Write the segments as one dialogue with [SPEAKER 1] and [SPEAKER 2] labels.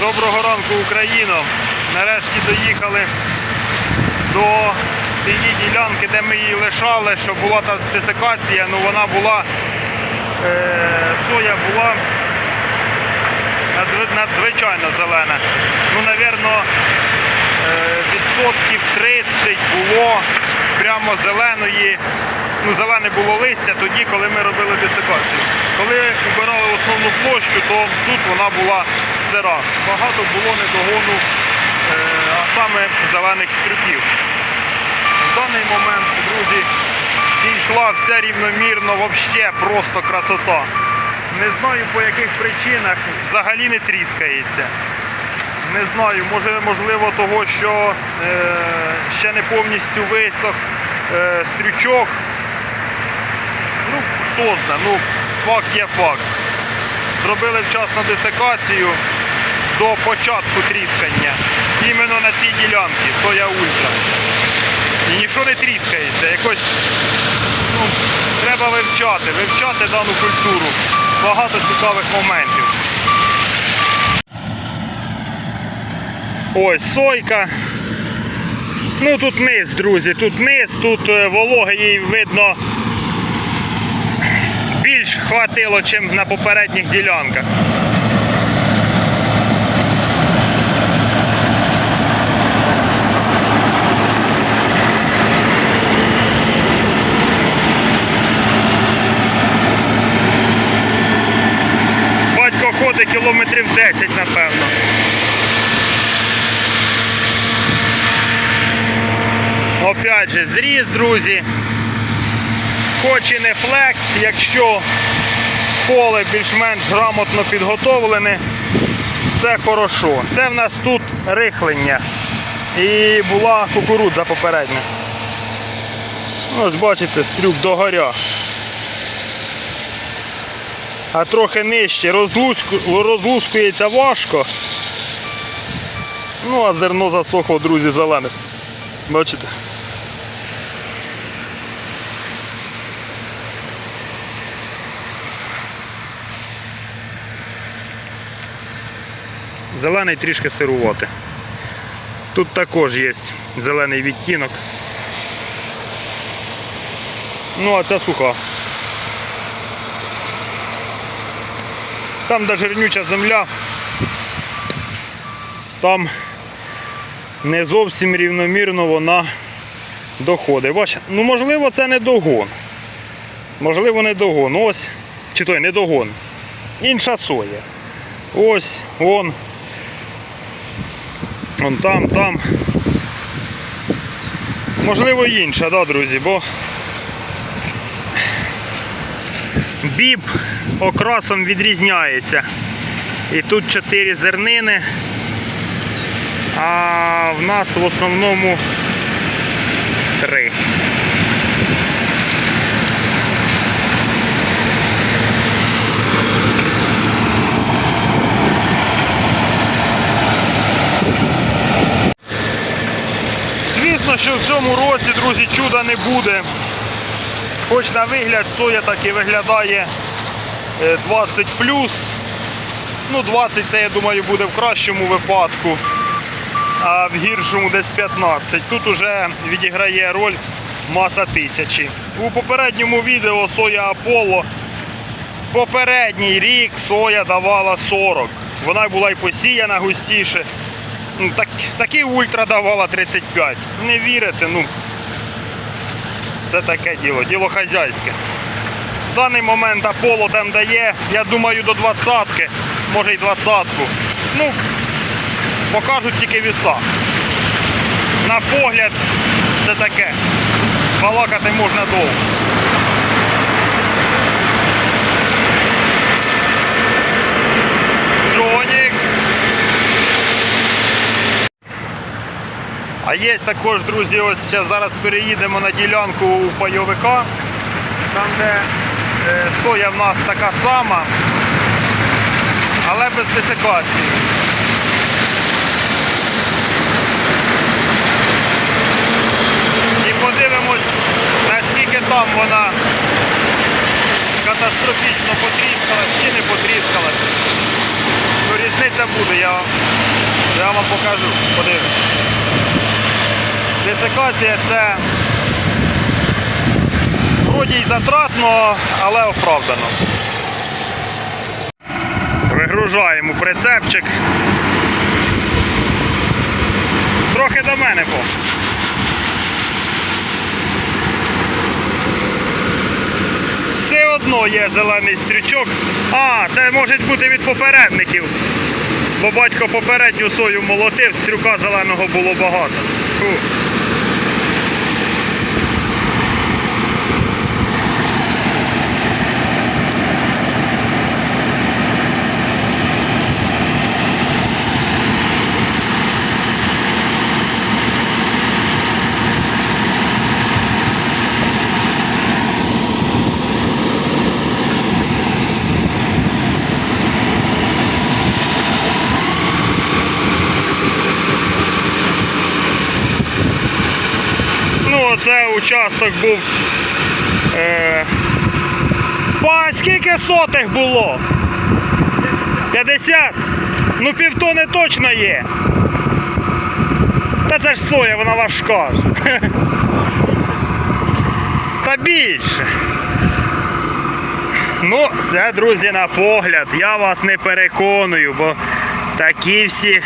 [SPEAKER 1] Доброго ранку, Україно! Нарешті доїхали до тієї ділянки, де ми її лишали, що була та десикація, ну вона була, е, соя була надзвичайно зелена. Ну, напевно, відсотків 30 було прямо зеленої. Ну, зелене було листя тоді, коли ми робили десикацію. Коли убирали основну площу, то тут вона була сира. Багато було недогону, е, а саме зелених стрюків. В даний момент, друзі, дійшла вся рівномірно, взагалі просто красота. Не знаю по яких причинах взагалі не тріскається. Не знаю, може, можливо, того, що е, ще не повністю висох е, стрючок. Ну, хто знає, ну, факт є факт. Зробили вчасно десикацію до початку тріскання. Іменно на цій ділянці, соя ультра. І ніщо не тріскається. Якось ну, треба вивчати, вивчати дану культуру. Багато цікавих моментів. Ось сойка. Ну тут низ, друзі, тут низ, тут е, вологи їй видно більш хватило, ніж на попередніх ділянках. Батько ходить кілометрів 10, напевно. Опять же, зріз, друзі. Хоч і не флекс, якщо поле більш-менш грамотно підготовлене, все хорошо. Це в нас тут рихлення. І була кукурудза попередня. Ось бачите, стрюк догоря. А трохи нижче розлузкується важко. Ну, а зерно засохло, друзі, зелене. Бачите? Зелений трішки сирувати. Тут також є зелений відтінок. Ну, а це суха. Там де жирнюча земля, там не зовсім рівномірно вона доходить. Бачите? Ну, можливо, це не догон. Можливо, не догон. Ось, чи той не догон. Інша соя. Ось, вон. Вон там, там. Можливо, інша, да, друзі, бо біб окрасом відрізняється. І тут чотири зернини, а в нас в основному три. Звісно, що в цьому році, друзі, чуда не буде. Хоч на вигляд соя так і виглядає е, 20 Ну, 20 це, я думаю, буде в кращому випадку, а в гіршому десь 15. Тут уже відіграє роль маса тисячі. У попередньому відео соя Аполло попередній рік соя давала 40. Вона була і посіяна густіше. Ну, Так, такі ультра давала 35. Не вірите, ну це таке діло, діло хазяйське. В даний момент Аполло там дає, я думаю, до 20-ки, може й 20-ку. Ну, покажуть тільки віса. На погляд це таке. Балакати можна довго. Джонік. А є також, друзі, ось зараз переїдемо на ділянку у пайовика, там де е, соя в нас така сама, але без десикації. І подивимось, наскільки там вона катастрофічно потріскалась чи не потріскалась. Ну, різниця буде, я, я вам покажу. Подивимось. Десикація це вроді й затратно, але оправдано. Вигружаємо прицепчик. Трохи до мене по. Все одно є зелений стрічок. А, це може бути від попередників. Бо батько попередню сою молотив, стрюка зеленого було багато. Фу. Ну, оце був. Е... Па, скільки сотих було? 50? Ну півтони точно є. Та це ж соя, вона важка. Та більше. Ну, це, друзі, на погляд. Я вас не переконую, бо такі всі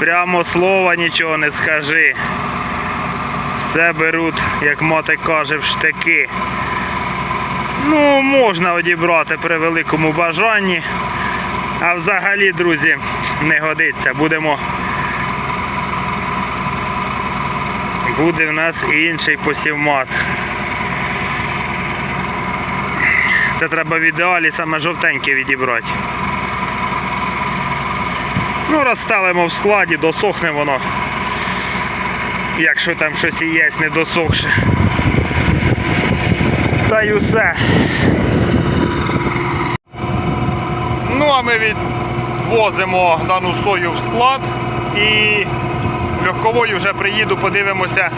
[SPEAKER 1] прямо слова нічого не скажи. Все беруть, як мати каже, в штики. Ну, можна одібрати при великому бажанні. А взагалі, друзі, не годиться. Будемо. Буде в нас і інший посівмат. Це треба в ідеалі саме жовтеньке відібрати. Ну, розстелимо в складі, досохне воно якщо там щось і є, не досохше. Та й усе. Ну, а ми відвозимо дану сою в склад і легковою вже приїду, подивимося,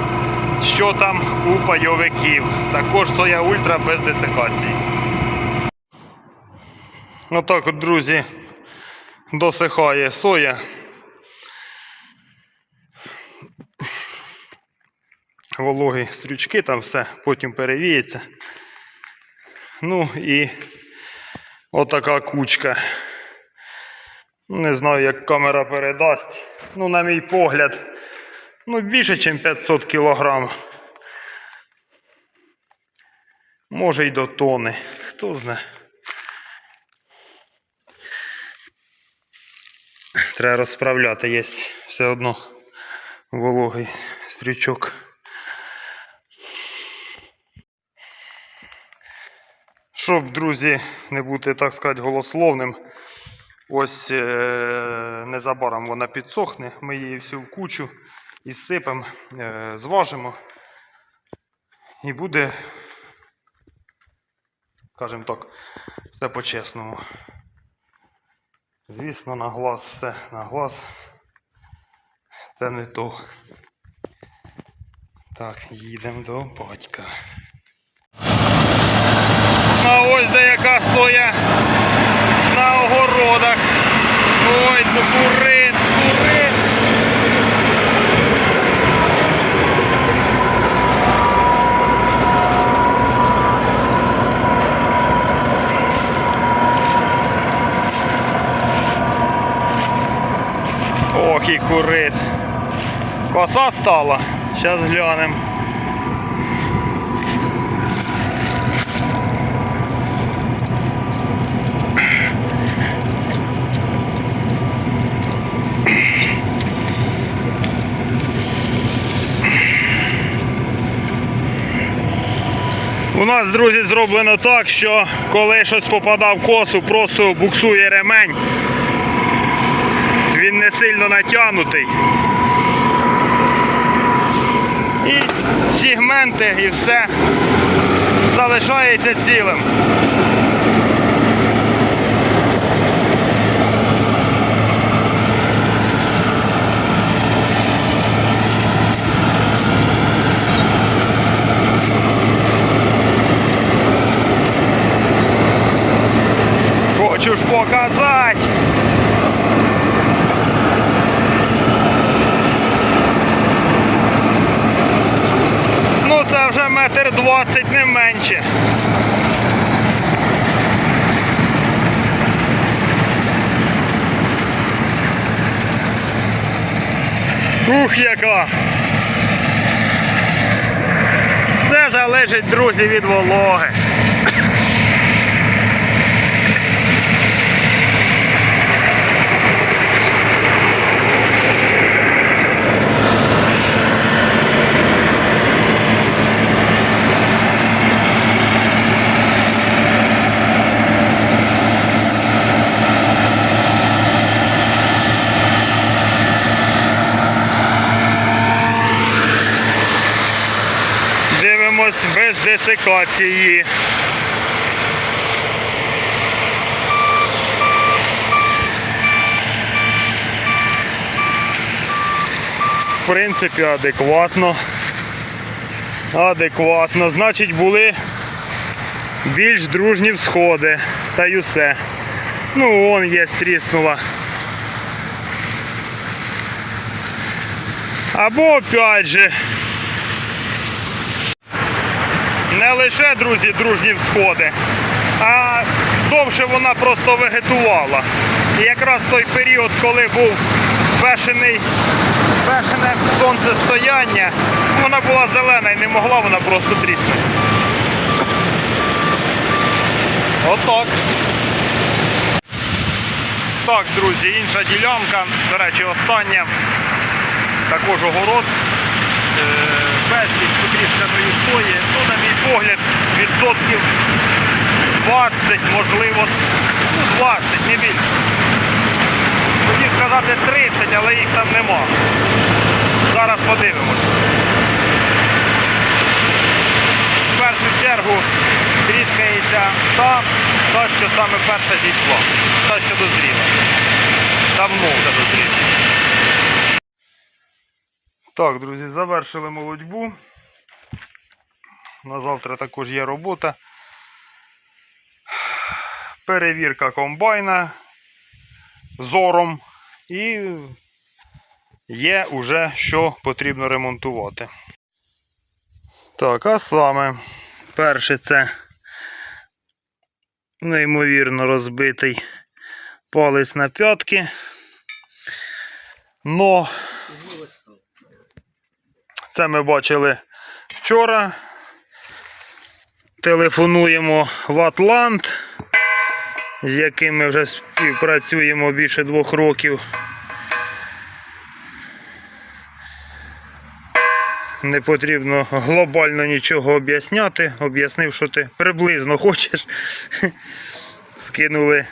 [SPEAKER 1] що там у пайовиків. Також соя ультра без десикації. Отак от, друзі, досихає соя. Вологі стрючки, там все потім перевіється. Ну і отака кучка. Не знаю, як камера передасть. Ну, на мій погляд, ну більше, ніж 500 кг. Може й до тони. Хто знає. Треба розправляти, є все одно вологий стрючок. Щоб, друзі, не бути, так сказати, голословним, ось е- незабаром вона підсохне, ми її всю в кучу і сипемо, е- зважимо. І буде, скажімо так, все по-чесному. Звісно, на глаз все, на глаз. Це не то. Так, їдемо до батька. А ось де яка соя на огородах. Ой, то курит, курит. Ох і курит. Коса стала. Зараз глянемо. Нас, друзі, зроблено так, що коли щось попадав в косу, просто буксує ремень. Він не сильно натягнутий. І сегменти і все залишається цілим. Хочу ж показати. Ну це вже метр двадцять, не менше. Ух, яка! Все залежить, друзі, від вологи. Десикації. В принципі, адекватно. Адекватно. Значить, були більш дружні всходи. Та й усе. Ну, вон є, стріснула. Або опять же. Не лише, друзі, дружні всходи, а довше вона просто вегетувала. І якраз той період, коли був бешений, бешене сонцестояння, вона була зелена і не могла вона просто тріснути. Отак. Так, друзі, інша ділянка, до речі, остання. Також огород. Е, безліч потрісканої сої. Ну, на мій погляд, відсотків 20, можливо, ну 20, не більше. Хотів сказати 30, але їх там нема. Зараз подивимось. В першу чергу тріскається та, та що саме перша зійшла, та, що дозріла. Давно вже дозріла. Так, друзі, завершили молодьбу. На завтра також є робота. Перевірка комбайна зором і є уже що потрібно ремонтувати. Так, а саме перше це неймовірно розбитий палець на п'ятки. Но це ми бачили вчора. Телефонуємо в Атлант, з яким ми вже співпрацюємо більше двох років. Не потрібно глобально нічого об'ясняти. Об'яснив, що ти приблизно хочеш. Скинули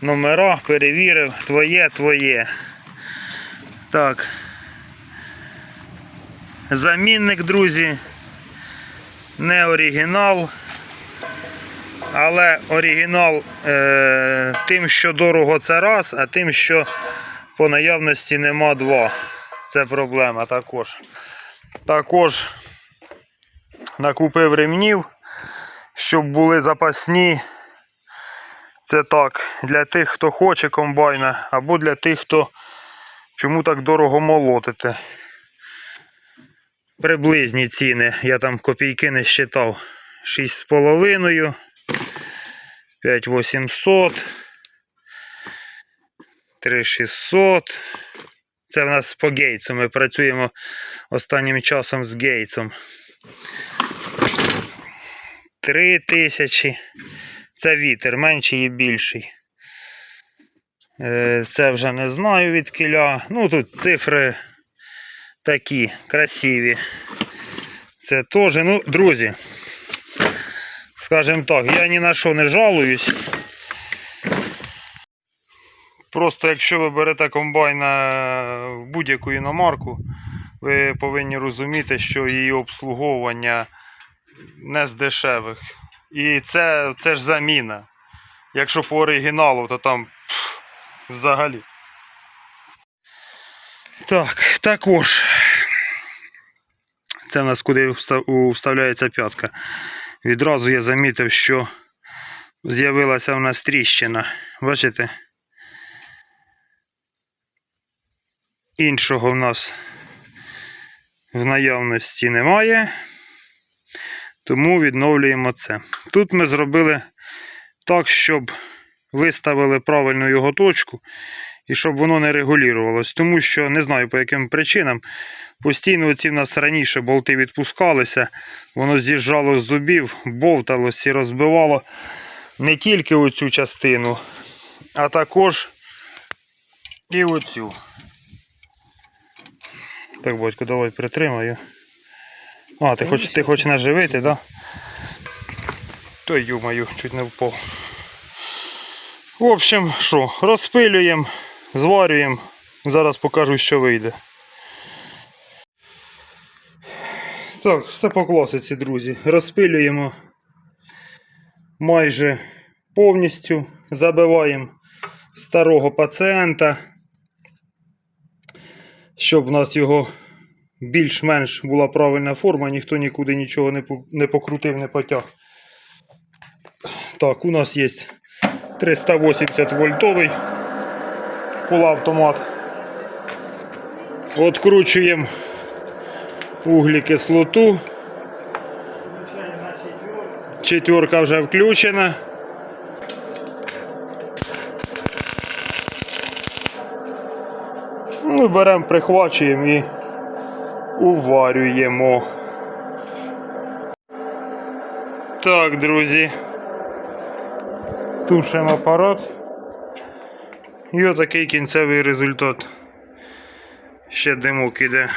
[SPEAKER 1] номера, перевірив, твоє, твоє. Так. Замінник, друзі. Не оригінал. Але оригінал е, тим, що дорого це раз, а тим, що по наявності нема два. Це проблема також. Також накупив ремнів, щоб були запасні. Це так, для тих, хто хоче комбайна, або для тих, хто чому так дорого молотити. Приблизні ціни, я там копійки не считав. 6,5, 5800, 3600. Це в нас по гейтсу. Ми працюємо останнім часом з гейтсом. 3000. Це вітер, менший і більший. Е, Це вже не знаю від кіля. Ну тут цифри такі красиві. Це теж, ну, друзі, скажімо так, я ні на що не жалуюсь. Просто якщо ви берете комбайна в будь-яку іномарку, ви повинні розуміти, що її обслуговування не з дешевих. І це, це ж заміна. Якщо по оригіналу, то там пф, взагалі. Так, також. Це в нас куди вставляється п'ятка. Відразу я замітив, що з'явилася в нас тріщина. Бачите? Іншого в нас в наявності немає. Тому відновлюємо це. Тут ми зробили так, щоб виставили правильну його точку і щоб воно не регулювалось. Тому що не знаю по яким причинам. Постійно оці в нас раніше болти відпускалися, воно з'їжджало з зубів, бовталось і розбивало не тільки оцю частину, а також і оцю. Так, батько, давай притримаю. А, ти хочеш ти хоч наживити, так? Да? То юмаю, чуть не впав. В общем, що, розпилюємо, зварюємо. Зараз покажу, що вийде. Так, все по класиці, друзі. Розпилюємо майже повністю. Забиваємо старого пацієнта, щоб у нас його більш-менш була правильна форма, ніхто нікуди нічого не покрутив, не потяг. Так, у нас є 380 вольтовий полуавтомат. Откручуємо углекислоту. Четверка вже включена. Ну, беремо, прихвачуємо і уварюємо. Так, друзі. Тушимо апарат. І отакий кінцевий результат. Ще димок іде.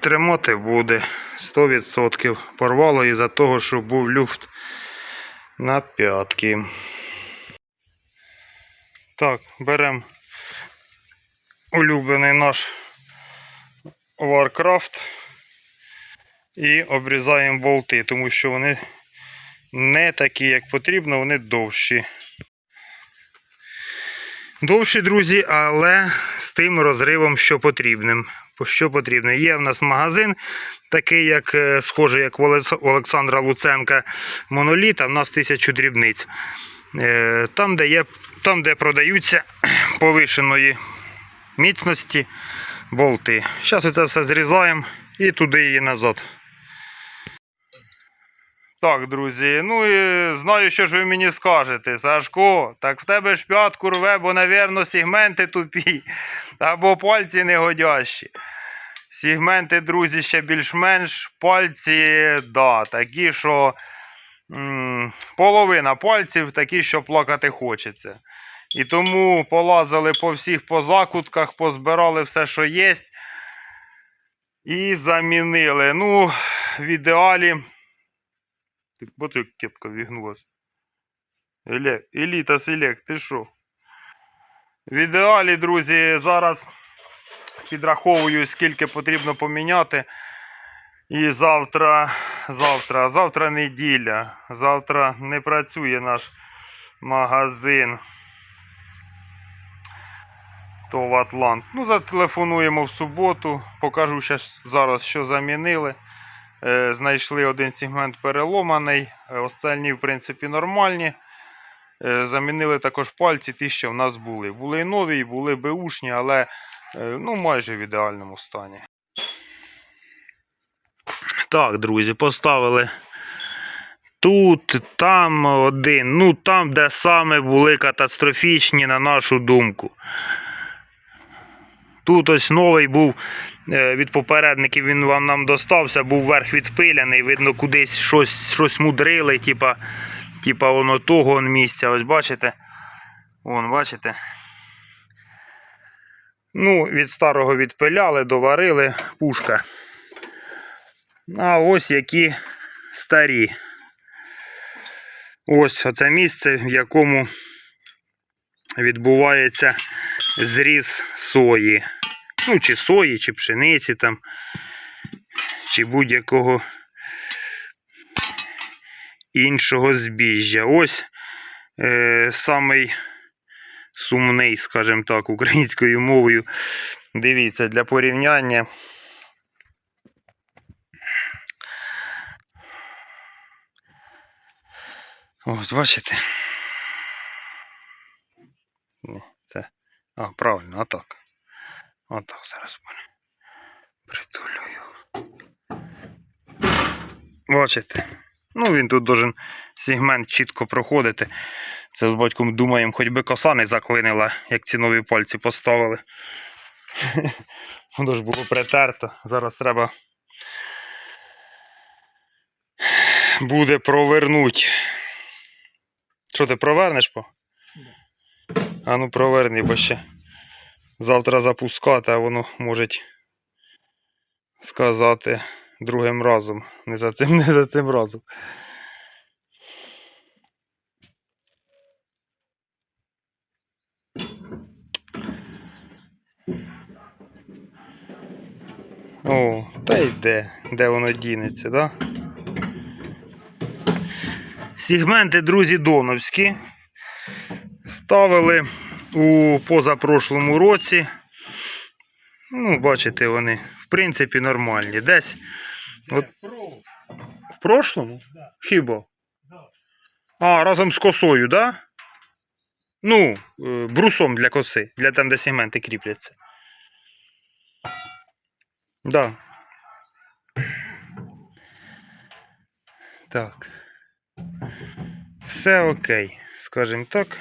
[SPEAKER 1] Тримати буде 100%. Порвало із-за того, що був люфт на п'ятки. Так, беремо улюблений наш Warcraft і обрізаємо болти, тому що вони не такі, як потрібно, вони довші. Довші, друзі, але з тим розривом, що потрібним. Що потрібно? Є в нас магазин, такий, як е, схожий, як у Олександра Луценка моноліт, а в нас тисячу дрібниць. Е, Там, де є, там, де продаються повишеної міцності болти. Зараз це все зрізаємо і туди і назад. Так, друзі, ну і знаю, що ж ви мені скажете. Сашко, так в тебе ж п'ятку рве, бо, напевно, сегменти тупі, або пальці негодящі. Сегменти, друзі, ще більш-менш. Пальці, да, такі, що м, половина пальців такі, що плакати хочеться. І тому полазили по всіх позакутках, позбирали все, що є. І замінили. Ну, в ідеалі. Ти бо ти кепка вігнулась. Еліта селект, ти що? В ідеалі, друзі, зараз підраховую, скільки потрібно поміняти. І завтра, завтра, завтра неділя. Завтра не працює наш магазин. То в Атлант. Ну, зателефонуємо в суботу. Покажу зараз, що замінили. Е, знайшли один сегмент переломаний, е, останні, в принципі, нормальні. Е, замінили також пальці, ті, що в нас були. Були нові, були беушні, але ну, майже в ідеальному стані. Так, друзі, поставили тут, там один. Ну, там, де саме були катастрофічні, на нашу думку. Тут ось новий був е, від попередників, він вам нам достався, був верх відпиляний, видно, кудись щось, щось мудрили, типа, типа воно того он місця. Ось бачите? Вон, бачите? Ну, від старого відпиляли, доварили, пушка. А ось які старі. Ось оце місце, в якому відбувається зріз сої. Ну, чи сої, чи пшениці там, чи будь-якого іншого збіжжя. Ось е, самий сумний, скажімо так, українською мовою. Дивіться, для порівняння. Ось, бачите? Ні, це. А, правильно, отак. Отак зараз буде. Притулюю. Бачите? Ну, він тут должен сегмент чітко проходити. Це з батьком думаємо, хоч би коса не заклинила, як ці нові пальці поставили. Воно ж було притерто. Зараз треба буде провернуть. Що ти провернеш по? А ну проверни, бо ще завтра запускати, а воно може сказати другим разом. Не за цим, не за цим разом. О, та йде, де воно дінеться, да? Сегменти, друзі, доновські. Ставили у позапрошлому році. Ну, бачите, вони, в принципі, нормальні. Десь От. в прошлому? Хіба? А, разом з косою, да? Ну, е, брусом для коси, для там, де сегменти кріпляться. Да. Так. Все окей, скажімо так.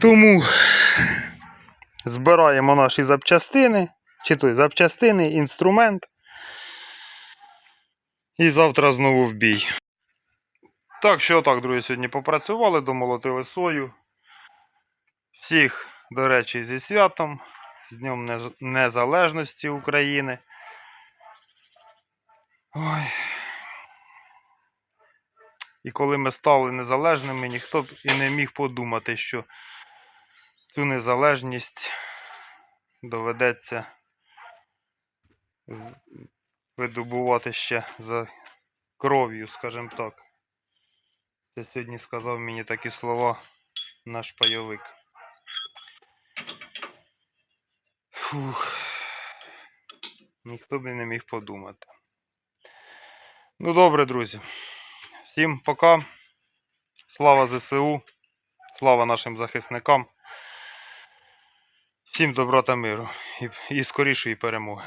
[SPEAKER 1] Тому збираємо наші запчастини, чи той запчастини, інструмент. І завтра знову в бій. Так що так, друзі, сьогодні попрацювали, домолотили сою. Всіх, до речі, зі святом, з Днем Незалежності України. Ой. І коли ми стали незалежними, ніхто б і не міг подумати, що цю незалежність доведеться видобувати ще за кров'ю, скажімо так. Це сьогодні сказав мені такі слова наш пайовик. Фух. Ніхто б не міг подумати. Ну добре, друзі. Всім пока. Слава ЗСУ. Слава нашим захисникам. Всім добра та миру і, і скорішої перемоги.